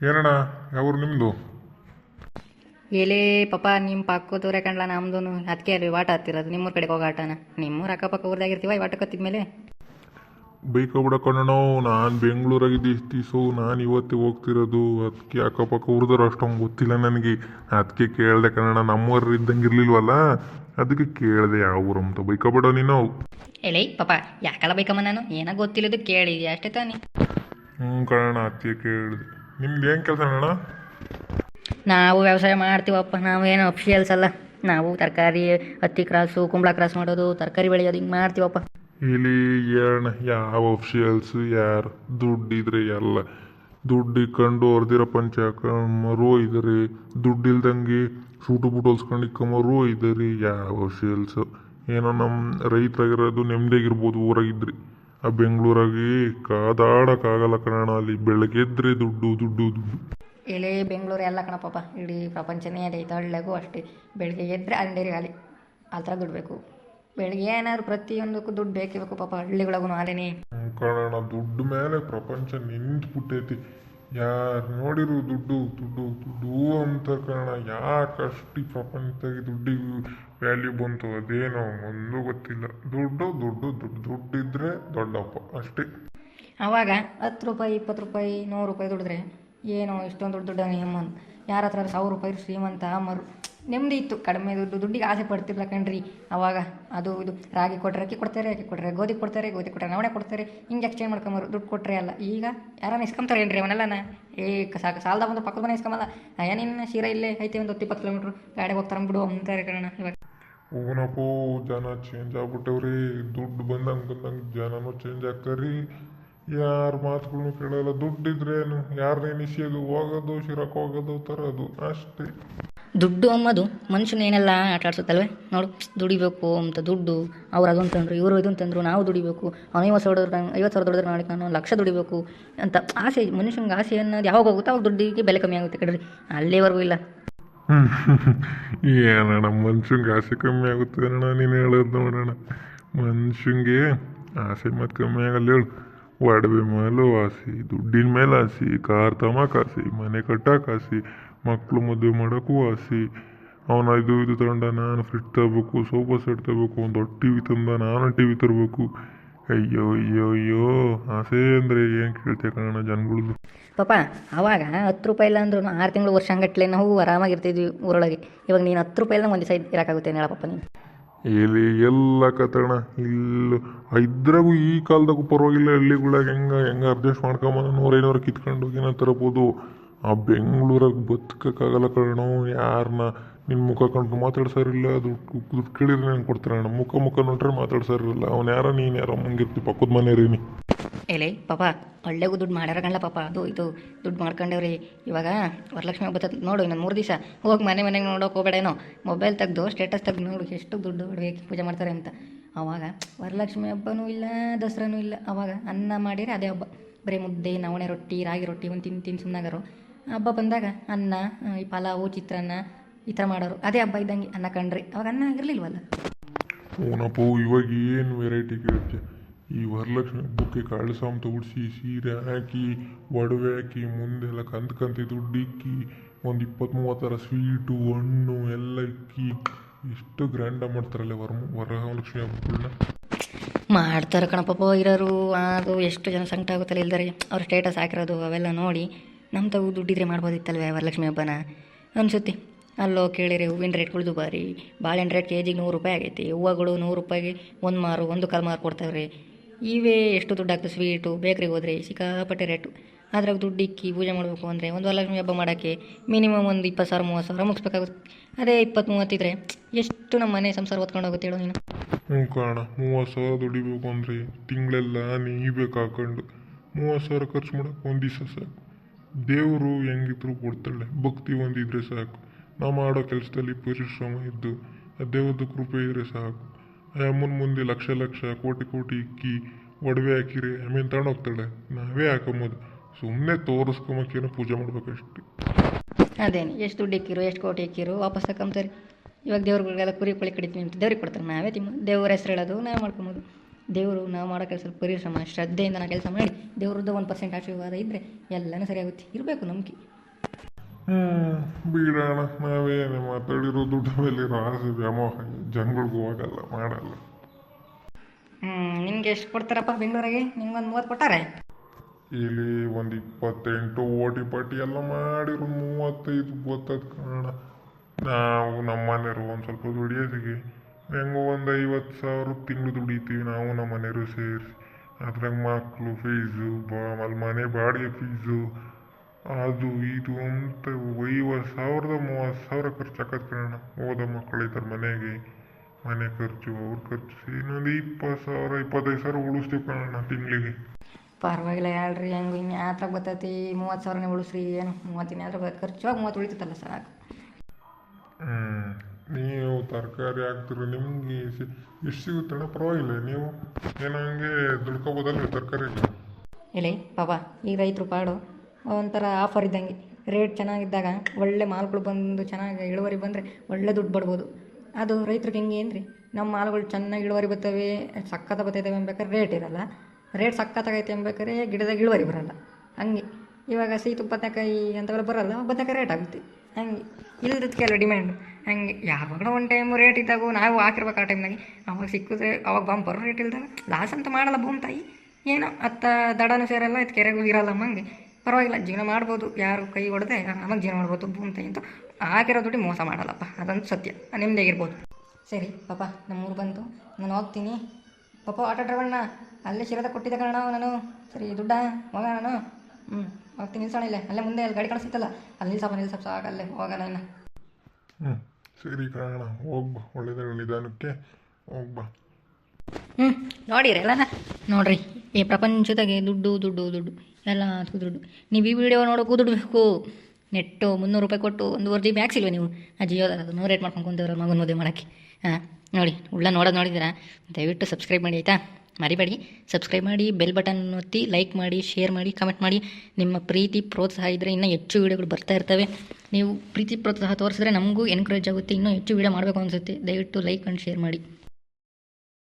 ಏನಣ್ಣ ಯಾವ್ರು ನಿಮ್ಮದು ಎಲೇ ಪಾಪ ನಿಮ್ಮ ಪಕ್ಕದೂರೇ ಕಂಡ್ಲ ನಮ್ದು ಅದಕ್ಕೆ ಅಲ್ಲಿ ವಾಟ ಹತ್ತಿರೋದು ನಿಮ್ಮೂರ ಕಡೆಗೆ ಹೋಗೋ ಆಟನ. ನಿಮ್ಮೂರ ಅಕ್ಕಪಕ್ಕ ಊರ್ದಾಗಿರ್ತೀವ ಈ ವಾಟಕ್ಕೆ ಹತ್ತಿದ್ಮೇಲೆ ಬೈಕ ಬಿಡಕಣ್ಣೋ ನಾನು ಬೆಂಗಳೂರಾಗಿದ್ದೆ ಇಷ್ಟು ದಿವಸ ನಾನು ಇವತ್ತೇ ಹೋಗ್ತಿರೋದು ಅದಕ್ಕೆ ಅಕ್ಕಪಕ್ಕ ಹುರಿದ್ರು ಅಷ್ಟೊಂದು ಗೊತ್ತಿಲ್ಲ ನನಗೆ. ಅದಕ್ಕೆ ಕೇಳಿದೆ ಕಣಣ್ಣ ನಮ್ಮೂರು ಇದ್ದಂಗೆ ಇರ್ಲಿಲ್ವಲ್ಲ ಅದಕ್ಕೆ ಕೇಳಿದೆ ಯಾವ ಊರು ಅಂತ. ಬೈಕ ಬಿಡೋ ನೀನು. ಎಲೈ ಪಾಪ ಯಾಕಲ್ಲ ಬೇಕಮ್ಮ ನಾನು? ಏನೋ ಗೊತ್ತಿಲ್ಲದು ಕೇಳಿದ್ಯಾ ಅಷ್ಟೇ ತಾನೇ. ಹ್ಞೂ ಕನ್ನಡ ಅದಕ್ಕೆ ಕೇಳಿದೆ. ನಿಮ್ದು ಏನು ಕೆಲಸ ಅಣ್ಣ ನಾವು ವ್ಯವಸಾಯ ಮಾಡ್ತೀವಪ್ಪ ನಾವೇನು ಅಫಿಷಿಯಲ್ಸ್ ಅಲ್ಲ. ನಾವು ತರಕಾರಿ ಹತ್ತಿ ಕ್ರಾಸು ಕುಂಬಳ ಕ್ರಾಸ್ ಮಾಡೋದು ತರಕಾರಿ ಬೆಳೆಯೋದು ಹಿಂಗೆ ಮಾಡ್ತೀವಪ್ಪ. ಇಲ್ಲಿ ಏನ ಯಾವ ಅಫಿಷಿಯಲ್ಸ್ ಯಾರು ದುಡ್ಡಿದ್ರೆ ಎಲ್ಲ. ದುಡ್ಡು ಇಕ್ಕೊಂಡು ಹೊರ್ದಿರೋ ಪಂಚ ಹಾಕೊಂಬರು ಇದ್ರಿ. ದುಡ್ಡು ಇಲ್ದಂಗೆ ಸೂಟು ಬುಟ್ಟು ಹೊಲ್ಸ್ಕೊಂಡು ಇಕ್ಕೊಂಬರು ಇದ್ರಿ. ಯಾವ ಅಫಿಷಿಯಲ್ಸ್ ಏನೋ ನಮ್ಮ ರೈತರಾಗಿರೋದು ನೆಮ್ಮದಿಯಾಗಿರ್ಬೋದು ಊರಾಗಿದ್ರಿ ಆ ಬೆಂಗಳೂರಾಗಿ ಕಾದಾಡಕ್ಕಾಗಲ್ಲ ಕಣ ಅಲ್ಲಿ ಬೆಳಗ್ಗೆದ್ರೆ ದುಡ್ಡು ದುಡ್ಡು ದುಡ್ಡು. ಎಲೆ ಬೆಂಗಳೂರು ಎಲ್ಲ ಕಣ ಪಾಪ ಇಡೀ ಪ್ರಪಂಚನೇ ಅದೇ ಹಳ್ಳಿಗೂ ಅಷ್ಟೇ. ಬೆಳಗ್ಗೆ ಎದ್ದರೆ ಅಂಡೇರಿ ಖಾಲಿ ಆ ಥರ ದುಡ್ಡು ಬೇಕು. ಬೆಳಿಗ್ಗೆ ಏನಾದ್ರು ಪ್ರತಿಯೊಂದಕ್ಕೂ ದುಡ್ಡು ಬೇಕೇ ಬೇಕು ಪಾಪ. ಹಳ್ಳಿಗಳಿಗೂ ಅದೇನೇ ಕಣ ದುಡ್ಡು ಮೇಲೆ ಪ್ರಪಂಚ ನಿಂತು ಬಿಟ್ಟೈತಿ ಯಾರು ನೋಡಿರು ದುಡ್ಡು ದುಡ್ಡು ದುಡ್ಡು ಅಂತ ಕಣ ಯಾಕಷ್ಟು ಪ್ರಪಂಚ ಪ್ರಪಂಚದಾಗೆ ದುಡ್ಡಿಗೆ ವ್ಯಾಲ್ಯೂ ಬಂತು ಅದೇನೋ ಒಂದು ಗೊತ್ತಿಲ್ಲ. ದುಡ್ಡು ದುಡ್ಡು ದುಡ್ಡು, ದುಡ್ಡಿದ್ರೆ ದೊಡ್ಡಪ್ಪ, ಅಷ್ಟೇ. ಅವಾಗ ಹತ್ತು ರೂಪಾಯಿ, ಇಪ್ಪತ್ತು ರೂಪಾಯಿ, ನೂರು ರೂಪಾಯಿ ದುಡಿದ್ರೆ ಏನೋ ಇಷ್ಟೊಂದು ದೊಡ್ಡ ದುಡ್ಡು ನಿಮ್ಮ ಯಾರ ಹತ್ರ ಸಾವಿರ ರೂಪಾಯಿ ಶ್ರೀಮಂತ ಮರು. ನೆಮ್ಮದಿ ಇತ್ತು. ಕಡಿಮೆ ದುಡ್ಡು, ದುಡ್ಡಿಗೆ ಆಸೆ ಪಡ್ತಿರ್ಲ ಕಣ್ರಿ. ಅವಾಗ ಅದು ಇದು. ರಾಗಿ ಕೊಟ್ಟರೆ ಅಕ್ಕಿ ಕೊಡ್ತಾರೆ, ಅಕ್ಕಿ ಕೊಟ್ಟರೆ ಗೋಧಿ ಕೊಡ್ತಾರೆ, ಗೋಧಿ ಕೊಟ್ಟರೆ ನವಣೆ ಕೊಡ್ತಾರೆ. ಹಿಂಗೆ ಎಕ್ಸ್ಚೇಂಜ್ ಮಾಡ್ಕೊಂಬರು ದುಡ್ಡು ಕೊಟ್ಟರೆ ಅಲ್ಲ. ಈಗ ಯಾರನ್ನ ಇಸ್ಕೊಂತಾರೆ ಏನ್ರಿ ಅವನೆಲ್ಲನ ಏ ಸಾಕು, ಸಾಲದ ಬಂದು ಪಕ್ಕದ ಮನೆ ಇಸ್ಕೊಂಬಲ್ಲ. ಏನಿನ್ನ ಸೀರ ಇಲ್ಲೇ ಐತೆ, ಒಂದು ಹತ್ತು ಇಪ್ಪತ್ತು ಕಿಲೋಮೀಟ್ರ್ ಗಾಡಿಗೆ ಹೋಗ್ತಾರೆ ಬಿಡು ಅಂತಾರೆ ಕಣ ಇವಾಗ. ಹೂನಪ್ಪೋ ಜನ ಚೇಂಜ್ ಆಗ್ಬಿಟ್ಟವ್ರಿ. ದುಡ್ಡು ಬಂದಂಗೆ ಬಂದಂಗೆ ಜನನೂ ಚೇಂಜ್ ಆಗ್ತಾರ್ರಿ ಯಾರ ಮಾತುಗಳನ್ನು ಕೇಳಲ್ಲ. ದುಡ್ಡಿದ್ರೇನು? ಯಾರನ್ನೇ ನಿಸಿಯೋದು ಹೋಗೋದು ಶಿರಕ್ಕೆ ಹೋಗೋದು, ತರೋದು ಅಷ್ಟೇ. ದುಡ್ಡು ಅಮ್ಮದು ಮನುಷ್ಯನ ಏನೆಲ್ಲ ಆಟ ಆಡ್ಸುತ್ತಲ್ವೇ? ನೋಡು, ದುಡಿಬೇಕು ಅಂತ ದುಡ್ಡು, ಅವ್ರು ಅದನ್ನು ತಂದರು ಇವರು ಇದನ್ನು ತಂದರು ನಾವು ದುಡಿಬೇಕು. ಅವ್ನು ಐವತ್ತು ಸಾವಿರ ದೊಡ್ಡ ಐವತ್ತು ಸಾವಿರ ದುಡಿದ್ರೆ ನಾಳೆ ನಾನು ಲಕ್ಷ ದುಡಿಬೇಕು ಅಂತ ಆಸೆ, ಮನುಷ್ಯನಿಗೆ ಆಸೆ ಅನ್ನೋದು ಯಾವಾಗ ಹೋಗುತ್ತೋ ಅವಾಗ ದುಡ್ಡಿಗೆ ಬೆಲೆ ಕಮ್ಮಿ ಆಗುತ್ತೆ ಕಡ್ರಿ ಅಲ್ಲೇವರೆಗೂ ಇಲ್ಲ. ಏನಣ್ಣ ಮನುಷ್ಯಂಗೆ ಆಸೆ ಕಮ್ಮಿ ಆಗುತ್ತೆ ಅಣ್ಣ, ನೀನು ಹೇಳೋದು ನೋಡೋಣ ಮನುಷ್ಯಂಗೆ ಆಸೆ ಮತ್ತು ಕಮ್ಮಿ ಆಗಲ್ಲ ಹೇಳು. ಒಡವೆ ಮೇಲೂ ಆಸೆ, ದುಡ್ಡಿನ ಮೇಲೆ ಆಸೆ, ಕಾರ್ ತಮಕ್ ಆಸೆ, ಮನೆ ಕಟ್ಟಕ್ಕೆ ಆಸೆ ಮಕ್ಕಳು ಮದುವೆ ಮಾಡೋಕ್ಕೂ ಆಸೆ. ಅವನ ಇದು ಇದು ತಗೊಂಡ ನಾನು ಫ್ರಿಡ್ಜ್ ತಗೋಬೇಕು ಸೋಫಾ ಸೆಟ್ ತಗೋಬೇಕು ಒಂದು ದೊಡ್ಡ ಟಿ ವಿ ತಂದ, ನಾನು ಟಿ ವಿ ತರಬೇಕು. ಅಯ್ಯೋ ಅಯ್ಯೋ ಅಯ್ಯೋ, ಆಸೆ ಅಂದರೆ ಏನು ಕೇಳ್ತೀಯ ಕಣ ಜನಗಳದ್ದು ಪಾಪ ಅವಾಗ ಹತ್ತು ರೂಪಾಯಿ ಇಲ್ಲ ಅಂದ್ರೂ ಆರು ತಿಂಗಳು ವರ್ಷ ಹಂಗಟ್ಲೆ ನಾವು ಆರಾಮಾಗಿರ್ತಿದ್ವಿ ಊರೊಳಗೆ. ಇವಾಗ ನೀನು ಹತ್ತು ರೂಪಾಯಿ ಇಲ್ಲ ಒಂದು ದಿವಸ ಇರೋಕ್ಕಾಗುತ್ತೆ ಹೇಳಪ್ಪ ನೀನು? ಇಲ್ಲಿ ಎಲ್ಲ ಕತಣ ಇಲ್ಲ. ಇದ್ರಾಗೂ ಈ ಕಾಲದಾಗೂ ಪರವಾಗಿಲ್ಲ ಹಳ್ಳಿಗಳಾಗ ಹೆಂಗ ಹೆಂಗ ಅಡ್ಜಸ್ಟ್ ಮಾಡ್ಕೊಂಬಂದು ನೂರೈನೂರು ಕಿತ್ಕೊಂಡು ಹೋಗಿ ಏನೋ ತರಬೋದು. ಆ ಬೆಂಗಳೂರಾಗ ಬದುಕಕ್ಕಾಗಲ್ಲ ಕಣೋ ಯಾರನ್ನ ನಿನ್ನ ಮುಖ ಕಂಡು ಮಾತಾಡ್ಸಾರಿಲ್ಲ ದುಡ್ಡು ದುಡ್ಡು ಕೇಳಿದ್ರೆ ನಾನು ಕೊಡ್ತಾರಣ್ಣ ಮುಖ ಮುಖ ನೋಡ್ರೆ ಮಾತಾಡ್ಸಾರಿಲ್ಲ ಅವ್ನು ಯಾರೋ, ನೀನು ಯಾರೋ ಮುಂಗಿರ್ತಿ ಪಕ್ಕದ ಮನೆ ರೀ ನೀ ಎಲೆ, ಪಾಪ ಒಳ್ಳೆಗೂ ದುಡ್ಡು ಮಾಡ್ಯಾರ ಪಾಪ. ಅದು, ಇದು ದುಡ್ಡು ಮಾಡ್ಕೊಂಡವ್ರಿ. ಇವಾಗ ವರಲಕ್ಷ್ಮಿ ಹಬ್ಬ ನೋಡು, ಇನ್ನೊಂದು ಮೂರು ದಿವಸ. ಹೋಗಿ ಮನೆ ಮನೆಗೆ ನೋಡೋಕೆ ಹೋಗ್ಬೇಡೇನೋ. ಮೊಬೈಲ್ ತೆಗ್ದು, ಸ್ಟೇಟಸ್ ತೆಗ್ದು ನೋಡು, ಎಷ್ಟು ದುಡ್ಡು ಹೊಡ್ಬೇಕು ಪೂಜೆ ಮಾಡ್ತಾರೆ ಅಂತ. ಅವಾಗ ವರಲಕ್ಷ್ಮಿ ಹಬ್ಬನೂ ಇಲ್ಲ, ದಸರಾನೂ ಇಲ್ಲ. ಅವಾಗ ಅನ್ನ ಮಾಡಿರೆ ಅದೇ ಹಬ್ಬ. ಬರೀ ಮುದ್ದೆ, ನವಣೆ ರೊಟ್ಟಿ, ರಾಗಿ ರೊಟ್ಟಿ ಒಂದು ತಿಂದು ತಿಂದು ಸುಮ್ಮನಾಗರು ಹಬ್ಬ ಬಂದಾಗ ಅನ್ನ, ಈ ಪಲಾವು, ಚಿತ್ರಾನ್ನ ಈ ಥರ ಮಾಡೋರು. ಅದೇ ಹಬ್ಬ ಇದ್ದಂಗೆ ಅನ್ನ ಕಂಡ್ರಿ ಅವಾಗ ಅನ್ನ ಆಗಿರಲಿಲ್ವಲ್ಲ ಓನಪ್ಪು ಇವಾಗ ಏನು ವೆರೈಟಿ ಕೇಳ್ತೀಯ ಈ ವರಲಕ್ಷ್ಮಿ ಹಬ್ಬಕ್ಕೆ ಕಾಳು ಸಾಂಬ್ ಸೀರೆ ಹಾಕಿ ಒಡವೆ ಹಾಕಿ ಮುಂದೆಲ್ಲ ಕಂತು ಕಂತಿ ದುಡ್ಡು ಇಕ್ಕಿ ಒಂದು ಇಪ್ಪತ್ತು ಮೂವತ್ತು ಥರ ಸ್ವೀಟು ಹಣ್ಣು ಎಲ್ಲ ಇಕ್ಕಿ. ಎಷ್ಟು ಗ್ರ್ಯಾಂಡಾಗಿ ಮಾಡ್ತಾರಲ್ಲ ವರ ವರಲಕ್ಷ್ಮಿ ಹಬ್ಬಗಳನ್ನ ಮಾಡ್ತಾರೆ ಕಣಪ್ಪ ಇರೋರು ಅದು ಎಷ್ಟು ಜನ ಸಂಕಟ ಆಗುತ್ತಲ್ಲ ಇಲ್ದಾರೆ ಅವ್ರ ಸ್ಟೇಟಸ್ ಹಾಕಿರೋದು ಅವೆಲ್ಲ ನೋಡಿ ನಮ್ಮ ತಗು ದುಡ್ಡಿದ್ರೆ ಮಾಡ್ಬೋದಿತ್ತಲ್ವೇ ವರಲಕ್ಷ್ಮಿ ಹಬ್ಬನ? ಅನಿಸುತ್ತೆ. ಅಲ್ಲೋ ಕೇಳಿರಿ ಹೂವಿನ ರೇಟ್ಗಳು ದುಬಾರಿ ಬಾಳೆಹಣ್ಣು ರೇಟ್ ಕೆ ಜಿಗೆ ನೂರು ರೂಪಾಯಿ ಆಗೈತಿ. ಹೂವುಗಳು ನೂರು ರೂಪಾಯಿಗೆ ಒಂದು ಮಾರು, ಒಂದು ಕಾಲು ಮಾರು ಕೊಡ್ತಾವ್ರಿ. ಇವೇ ಎಷ್ಟು ದುಡ್ಡು ಆಗ್ತದೆ ಸ್ವೀಟು ಬೇಕ್ರಿಗೆ ಹೋದ್ರೆ ಸಿಕ್ಕಾಪಟ್ಟೆ ರೇಟು ಅದ್ರಾಗ ದುಡ್ಡು ಇಕ್ಕಿ ಪೂಜೆ ಮಾಡಬೇಕು ಅಂದರೆ ಒಂದು ವರಲಕ್ಷ್ಮಿ ಹಬ್ಬ ಮಾಡೋಕ್ಕೆ ಮಿನಿಮಮ್ ಒಂದು ಇಪ್ಪತ್ತು ಸಾವಿರ, ಮೂವತ್ತು ಸಾವಿರ ಮುಗಿಸ್ಬೇಕಾಗುತ್ತೆ. ಅದೇ ಇಪ್ಪತ್ತು ಮೂವತ್ತಿದ್ರೆ ಎಷ್ಟು ನಮ್ಮ ಮನೆ ಸಂಸಾರ ಹೊತ್ಕೊಂಡು ಹೋಗುತ್ತೆ ಹೇಳು ನೀನು. ಹ್ಞೂ ಕಾಣ ಮೂವತ್ತು ಸಾವಿರ ದುಡಿಬೇಕು ಅಂದರೆ ತಿಂಗಳೆಲ್ಲ ನೀಬೇಕು ಹಾಕೊಂಡು ಮೂವತ್ತು ಸಾವಿರ ಖರ್ಚು ಮಾಡೋಕೆ ಒಂದು ದಿವಸ ಸಾಕು. ದೇವರು ಹೆಂಗಿದ್ರು ಕೊಡ್ತಾಳೆ, ಭಕ್ತಿ ಒಂದಿದ್ರೆ ಸಾಕು. ನಾವು ಮಾಡೋ ಕೆಲಸದಲ್ಲಿ ಪರಿಶ್ರಮ ಇದ್ದು ದೇವ್ರದ್ದು ಕೃಪೆ ಇದ್ರೆ ಸಾಕು. ಅಮ್ಮನ ಮುಂದೆ ಲಕ್ಷ ಲಕ್ಷ, ಕೋಟಿ ಕೋಟಿ ಇಕ್ಕಿ, ಒಡವೆ ಹಾಕಿರಿ ಆಮೇಲೆ ತಗೊಂಡೋಗ್ತಾಳೆ. ನಾವೇ ಹಾಕೊಂಬೋದು ಸುಮ್ಮನೆ ತೋರಿಸ್ಕೊಂಬಕ್ಕೇನೋ ಪೂಜೆ ಮಾಡ್ಬೇಕಷ್ಟೆ. ಅದೇನು, ಎಷ್ಟು ದುಡ್ಡು ಇಕ್ಕಿರು, ಎಷ್ಟು ಕೋಟಿ ಇಕ್ಕಿರು, ವಾಪಸ್ ಹಾಕೊಂತಾರೆ ಇವಾಗ ದೇವ್ರಿಗೆಲ್ಲ ಕುರಿ ಪಳಿ ಕಡಿತೀವಿ ಅಂತ ದೇವ್ರಿಗೆ ಕೊಡ್ತಾರೆ. ನಾವೇ ತಿಮ್ಮ ದೇವ್ರ ಹೆಸರು ಹೇಳೋದು, ನಾವೇ ಮಾಡ್ಕೊಬೋದು. ದೇವರು ನಾವು ಮಾಡೋ ಕೆಲಸ ಪರಿಶ್ರಮ, ಶ್ರದ್ಧೆಯಿಂದ ನಾವು ಕೆಲಸ ಮಾಡಿ, ದೇವ್ರದ್ದು ಒಂದು ಪರ್ಸೆಂಟ್ ಆಶೀರ್ವಾದ ಇದ್ದರೆ ಎಲ್ಲನೂ ಸರಿಯಾಗುತ್ತೆ. ಇರಬೇಕು ನಂಬಿಕೆ. ಬಿಡೋಣ ನಾವೇನು ಮಾತಾಡಿರೋ ದುಡ್ಡು ಮೇಲೆ ಆಸೆ ವ್ಯಾಮೋಹ ಜನಗಳ್ಗೆ ಹೋಗಲ್ಲ ಮಾಡಲ್ಲ. ಹ್ಞೂ ನಿಮ್ಗೆ ಎಷ್ಟು ಕೊಡ್ತಾರಪ್ಪ ಬೆಂಗಳೂರಿಗೆ? ನಿಮ್ಗೊಂದು ಮೂವತ್ತು ಕೊಟ್ಟಾರೆ? ಇಲ್ಲಿ ಒಂದು ಇಪ್ಪತ್ತೆಂಟು ಓಟಿ ಪಾಟಿ ಎಲ್ಲ ಮಾಡಿರು ಮೂವತ್ತೈದು ಗೊತ್ತದ ಕಾರಣ. ನಾವು ನಮ್ಮ ಮನೆಯವರು ಒಂದು ಸ್ವಲ್ಪ ದುಡಿಯೋದಿಗೆ ಹೆಂಗೋ ಒಂದು ಐವತ್ತು ಸಾವಿರ ತಿಂಗಳು ದುಡಿತೀವಿ ನಾವು ನಮ್ಮ ಮನೆಯವರು ಸೇರಿಸಿ. ಅದ್ರಾಗ ಮಕ್ಕಳು ಫೀಸು ಬಾ ಆಮೇಲೆ ಮನೆ ಬಾಡಿಗೆ ಫೀಸು ಅದು ಇದು ಅಂತ ಐವತ್ತು ಸಾವಿರದ ಮೂವತ್ತು ಸಾವಿರ ಖರ್ಚು ಕಣ ಓದೋ ಮಕ್ಕಳು ಇದ್ದಾರೆ ಮನೆಗೆ. ಮನೆ ಖರ್ಚು ಅವ್ರ ಖರ್ಚು ಇನ್ನೊಂದು ಇಪ್ಪತ್ತು ಸಾವಿರ ಇಪ್ಪತ್ತೈದು ಸಾವಿರ ಉಳಿಸ್ತೀವಿ ಕಣ ತಿಂಗಳಿಗೆ. ಪರವಾಗಿಲ್ಲ ಹೇಳ್ರಿ ಹೆಂಗೆ ಹಿಂಗೆ ಯಾತ್ರಾಗ ಬರ್ತೈತಿ. ಮೂವತ್ತು ಸಾವಿರನೇ ಉಳಿಸ್ರಿ ಏನು ಮೂವತ್ತಿನ ಯಾತ್ರ ಖರ್ಚು ಮೂವತ್ತು ಉಳಿತೈತಲ್ಲ ಸಾಕು. ಹ್ಞೂ ನೀವು ತರಕಾರಿ ಹಾಕ್ತಿರೋ ನಿಮಗೆ ಎಷ್ಟು ಸಿಗುತ್ತಣ್ಣ ಪರವಾಗಿಲ್ಲ ನೀವು ಏನೋ ಹಂಗೆ ದುಡ್ಕೋಬೋದಲ್ಲ ತರಕಾರಿ ಇಲ್ಲಿ ಪಾಪ ಈ ರೈತರು ಪಾಡು. ಒಂಥರ ಆಫರ್ ಇದ್ದಂಗೆ. ರೇಟ್ ಚೆನ್ನಾಗಿದ್ದಾಗ ಒಳ್ಳೆ ಮಾಲ್ಗಳು ಬಂದು ಚೆನ್ನಾಗಿ ಇಳುವರಿ ಬಂದರೆ ಒಳ್ಳೆ ದುಡ್ಡು ಬಡ್ಬೋದು ಅದು ರೈತ್ರಿಗೆ ಹೆಂಗೆ ರೀ ನಮ್ಮ ಮಾಲ್ಗಳು ಚೆನ್ನಾಗಿ ಇಳುವರಿ ಬರ್ತವೆ ಸಖತ್ತ ಬರ್ತೈತವೆ ಅನ್ಬೇಕಾದ್ರೆ ರೇಟ್ ಇರಲ್ಲ. ರೇಟ್ ಸಖತ್ತಾಗೈತೆ ಅನ್ಬೇಕಾದ್ರೆ ಗಿಡದಾಗ ಇಳುವರಿ ಬರಲ್ಲ. ಹಂಗೆ. ಇವಾಗ ಸಿಹಿ ಬದನೆಕಾಯಿ ಅಂಥವೆಲ್ಲ ಬರಲ್ಲ, ಬದನೆಕಾಯಿ ರೇಟ್ ಆಗುತ್ತೆ. ಹಂಗೆ. ಇಲ್ದಕ್ಕೆ ಕೆಲವು ಡಿಮ್ಯಾಂಡು ಹಂಗೆ. ಯಾವಾಗ ಒಂದು ಟೈಮು ರೇಟ್ ಇದ್ದಾಗ ನಾವು ಹಾಕಿರ್ಬೇಕು ಆ ಟೈಮ್ನಾಗೆ ಅವಾಗ ಸಿಕ್ಕಿದ್ರೆ ಅವಾಗ ಬಂಪರ್ ರೇಟ್ ಇಲ್ದಾಗ ಲಾಸ್ ಅಂತ ಮಾಡಲ್ಲ ಭೂಮಿ ತಾಯಿ. ಏನೋ ಅತ್ತ ದಡನೂ ಸೇರಲ್ಲ ಇದು ಕೆರೆಗೂ ಇರಲ್ಲ ಮಂಗೆ ಪರವಾಗಿಲ್ಲ, ಜೀವನ ಮಾಡ್ಬೋದು. ಯಾರು ಕೈ ಹೊಡೆದೆ ಆರಾಮಾಗಿ ಜೀವನ ಮಾಡ್ಬೋದು ಭೂಮಿ ಅಂತ ಹಾಕಿರೋ ದುಡ್ಡು ಮೋಸ ಮಾಡಲ್ಲಪ್ಪ. ಅದೊಂದು ಸತ್ಯ. ನೆಮ್ಮದಿಯಾಗಿರ್ಬೋದು ಸರಿ, ಪಾಪ, ನಮ್ಮೂರು ಬಂತು. ನಾನು ಹೋಗ್ತೀನಿ. ಪಾಪ, ಆಟೋ ಡ್ರೈವರ್ನ ಅಲ್ಲೇ ಶಿರದ ಕೊಟ್ಟಿದ್ದೆ ಕಣ ನಾನು. ಸರಿ, ದುಡ್ಡ? ಹೋಗ ನಾನು. ಹ್ಞೂ ಹೋಗ್ತೀನಿ. ನಿಲ್ಸೋಣ ಇಲ್ಲೇ. ಅಲ್ಲೇ ಮುಂದೆ ಅಲ್ಲಿ ಗಾಡಿ ಕಾಣಿಸ್ತಿತ್ತಲ್ಲ, ಅಲ್ಲಿ ನಿಲ್ಸಪ್ಪ ನಿಲ್ಸಪ್ಪ. ಸಾಕಲ್ಲೇ ಹೋಗೋಣ ಇನ್ನು. ಹ್ಞೂ ಸರಿ ಕಣ ಹೋಗ್ಬಾ ಒಳ್ಳೆಯದಾಗಲಿ ನಿಧಾನಕ್ಕೆ. ಹೋಗ್ಬಾ ಹ್ಞೂ ನೋಡಿರಿ ಎಲ್ಲನ? ನೋಡ್ರಿ, ಈ ಪ್ರಪಂಚದಾಗೆ ದುಡ್ಡು ದುಡ್ಡು ದುಡ್ಡು ಎಲ್ಲ ದುಡ್ಡು. ನೀವು ಈ ವಿಡಿಯೋ ನೋಡೋಕ್ಕೂ ದುಡ್ಡು ಬೇಕು. ನೆಟ್ಟು ಮುನ್ನೂರು ರೂಪಾಯಿ ಕೊಟ್ಟು ಒಂದೂವರೆ ಜಿ ಬಿ ಹಾಕ್ಸಿಲ್ವ ನೀವು? ಆ ಜಿಯೋದಾಗ ಅದು ನೂರು ರೇಟ್ ಮಾಡ್ಕೊಂಡು ಕುಂತವ್ರ ಮಗನ ಮದುವೆ ಮಾಡೋಕ್ಕೆ. ಹಾಂ ನೋಡಿ, ಉಳ್ಳ ನೋಡೋದು ನೋಡಿದ್ದೀರಾ? ದಯವಿಟ್ಟು ಸಬ್ಸ್ಕ್ರೈಬ್ ಮಾಡಿ, ಆಯಿತಾ? ಮರಿಬೇಡಿ. ಸಬ್ಸ್ಕ್ರೈಬ್ ಮಾಡಿ ಬೆಲ್ ಬಟನ್ ಒತ್ತಿ ಲೈಕ್ ಮಾಡಿ ಶೇರ್ ಮಾಡಿ ಕಮೆಂಟ್ ಮಾಡಿ. ನಿಮ್ಮ ಪ್ರೀತಿ, ಪ್ರೋತ್ಸಾಹ ಇದ್ದರೆ ಇನ್ನೂ ಹೆಚ್ಚು ವೀಡಿಯೋಗಳು ಬರ್ತಾ ಇರ್ತವೆ. ನೀವು ಪ್ರೀತಿ, ಪ್ರೋತ್ಸಾಹ ತೋರಿಸಿದ್ರೆ ನಮಗೂ ಎನ್ಕರೇಜ್ ಆಗುತ್ತೆ. ಇನ್ನೂ ಹೆಚ್ಚು ವೀಡಿಯೋ ಮಾಡಬೇಕು ಅನಿಸುತ್ತೆ. ದಯವಿಟ್ಟು ಲೈಕ್ ಆ್ಯಂಡ್ ಶೇರ್ ಮಾಡಿ.